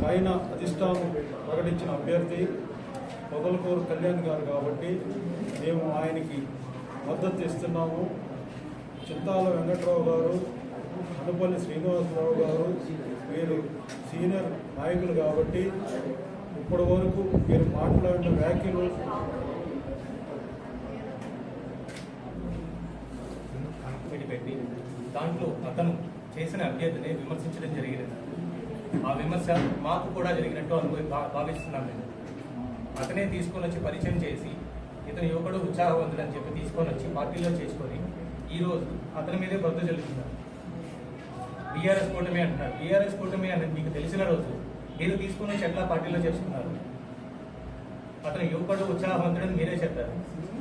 అధిష్టానం ప్రకటించిన అభ్యర్థి మొదలకూరు కళ్యాణ్ గారు కాబట్టి మేము ఆయనకి మద్దతు ఇస్తున్నాము. చింతాల వెంకట్రావు గారు అనుపల్లి శ్రీనివాసరావు గారు వీరు సీనియర్ నాయకులు కాబట్టి ఇప్పటి వరకు మీరు మాట్లాడిన వ్యాఖ్యలు కమిటీ పెట్టి దాంట్లో అతను చేసిన అభ్యర్థిని విమర్శించడం జరిగింది ఆ విమర్శ మాకు కూడా జరిగినట్టు అనుభవి భా- భావిస్తున్నాం మేము. అతనే తీసుకొని వచ్చి పరిచయం చేసి ఇతను యువకుడు ఉత్సాహవంతుడు అని చెప్పి తీసుకొని వచ్చి పార్టీలో చేసుకొని ఈరోజు అతని మీదే బద్ద జరుగుతున్నారు బీఆర్ఎస్ కూటమి అంటున్నారు. బీఆర్ఎస్ కూటమి అని మీకు తెలిసిన రోజు మీరు తీసుకొని వచ్చి ఎట్లా పార్టీలో చేసుకున్నారు అతను యువకుడు ఉత్సాహవంతుడని మీరే చెప్పారు.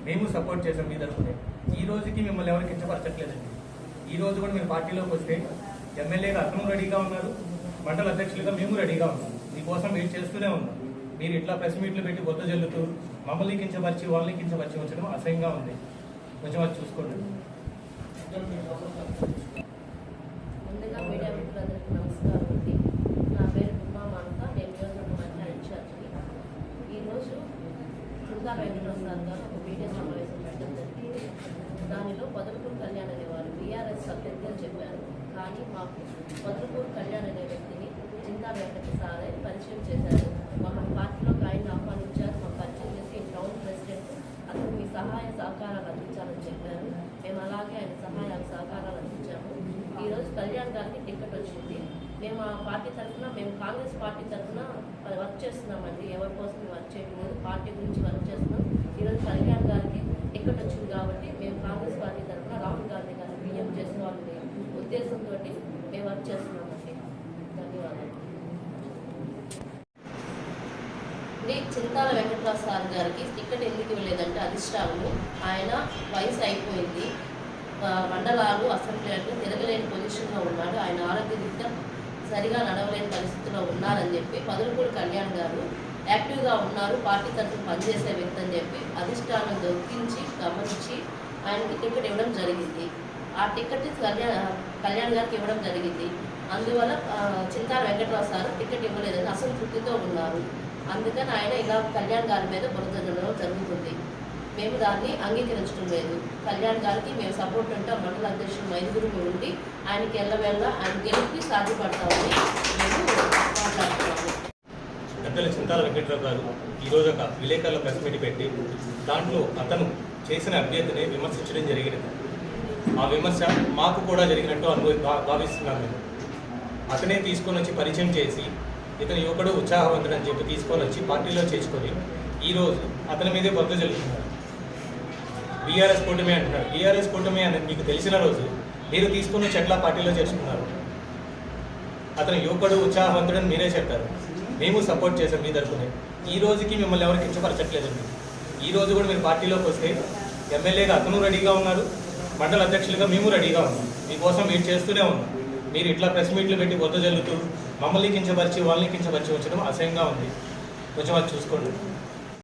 మేము సపోర్ట్ చేసాం మీ తరఫునే ఈ రోజుకి మిమ్మల్ని ఎవరికి కించపరచట్లేదండి. ఈ రోజు కూడా మీరు పార్టీలోకి వస్తే ఎమ్మెల్యేగా అతను రెడీగా ఉన్నారు. మండల అధ్యక్షులుగా మేము రెడీగా ఉన్నాం. మీకోసం వెయిట్ చేస్తూనే ఉన్నాం. మీరు ఇట్లా ప్రెస్ మీట్లు పెట్టి బొద్ద జల్లుతూ మమ్మల్ని కించపరిచి వాళ్ళని కించపరిచి ఉంచడం అసహ్యంగా ఉంది. కొంచెం అది చూసుకోండి. ముందుగా మీడియా మిత్రులందరికీ నమస్కారం అండి. నా పేరు ఉమా మానస. నేను నియోజకవర్గ మహిళా ఇన్ఛార్జిని. ఈరోజు చుందా వెంకటేశ్వర గారు ఒక మీడియా సమావేశం పెట్టడం జరిగింది. దానిలో పొదలకూరు కళ్యాణ్ అనేవారు బీఆర్ఎస్ అభ్యర్థి కానీ మాకు పొదలకూరు కళ్యాణ్ అనే వ్యక్తిని చింతా వెంకట అని పరిచయం చేశారు. మమ్మల్ని పార్టీలోకి ఆయన ఆహ్వానించారు. మాకు పరిచయం చేసి టౌన్ ప్రెసిడెంట్ అతను మీ సహాయ సహకారాలు అందించాలని చెప్పారు. మేము అలాగే ఆయన సహాయ సహకారాలు అందించాము. ఈరోజు కళ్యాణ్ గారికి టికెట్ వచ్చింది. మేము ఆ పార్టీ తరఫున మేము కాంగ్రెస్ పార్టీ తరఫున వర్క్ చేస్తున్నామండి. ఎవరి కోసం వర్క్ చేయట్లేదు పార్టీ గురించి వర్క్ చేస్తున్నాం. ఈరోజు కళ్యాణ్ గారికి టికెట్ వచ్చింది కాబట్టి మేము కాంగ్రెస్ పార్టీ తరఫున రాహుల్ గాంధీ గారిని పిఎం చేసిన వాళ్ళని ఉద్దేశంతో మేము వర్క్ చేస్తున్నామండి ధన్యవాదాలు శ్రీ చింతాల వెంకటరావు సార్ గారికి టికెట్ ఎందుకు ఇవ్వలేదంటే అధిష్టానము ఆయన వయసు అయిపోయింది. మండలాలు అసెంబ్లీలు తిరగలేని పొజిషన్లో ఉన్నాడు. ఆయన ఆరోగ్య రీత్యా సరిగా నడవలేని పరిస్థితిలో ఉన్నారని చెప్పి పదులపూడి కళ్యాణ్ గారు యాక్టివ్గా ఉన్నారు. పార్టీ తరఫున పనిచేసే వ్యక్తి అని చెప్పి అధిష్టానం దొరికించి గమనించి ఆయనకి టికెట్ ఇవ్వడం జరిగింది. ఆ టికెట్ కళ్యాణ్ కళ్యాణ్ గారికి ఇవ్వడం జరిగింది. అందువల్ల చింతాల వెంకటరావు సార్ టికెట్ ఇవ్వలేదని అసంతృప్తితో ఉన్నారు. అందుకని ఆయన ఇలా కళ్యాణ్ గారి మీద బురదడం జరుగుతుంది. మేము దాన్ని అంగీకరించడం లేదు. కళ్యాణ్ గారికి మేము సపోర్ట్ ఉంటాం మండల అధ్యక్షుడు ఐదుగురు ఉండి ఆయనకి వెళ్ళవేళ ఆయన గెలిపి సాధ్యపడతామని మేము మాట్లాడుతున్నాము. పెద్దల చింతాల వెంకట్రావు గారు ఈరోజు ఒక విలేకరుల ప్రెస్ మీట్ పెట్టి దాంట్లో అతను చేసిన అభ్యర్థిని విమర్శించడం జరిగినది ఆ విమర్శ మాకు కూడా జరిగినట్టు అనుభవి భావిస్తున్నాను భావిస్తున్నాం మేము అతనే తీసుకొని వచ్చి పరిచయం చేసి ఇతను యువకుడు ఉత్సాహవంతుడు అని చెప్పి తీసుకొని వచ్చి పార్టీలో చేసుకొని ఈరోజు అతని మీదే బద్ద జరుగుతున్నారు బీఆర్ఎస్ కూటమి అంటున్నారు. బీఆర్ఎస్ కూటమి అని మీకు తెలిసిన రోజు మీరు తీసుకున్న చెట్ల పార్టీలో చేసుకున్నారు అతను యువకుడు ఉత్సాహవంతుడని మీరే చెప్పారు. మేము సపోర్ట్ చేసాం మీ తరఫునే ఈ రోజుకి మిమ్మల్ని ఎవరికి కించపరచట్లేదండి ఈ రోజు కూడా మీరు పార్టీలోకి వస్తే ఎమ్మెల్యేగా అతను రెడీగా ఉన్నారు. మండల అధ్యక్షులుగా మేము రెడీగా ఉన్నాం. మీకోసం వెయిట్ చేస్తూనే ఉన్నాం. మీరు ఇట్లా ప్రెస్ మీట్లు పెట్టి బొద్ద జల్లుతూ మమ్మల్ని కించపరిచి వాళ్ళని కించపరిచి ఉంచడం అసహ్యంగా ఉంది. కొంచెం అది చూసుకోండి.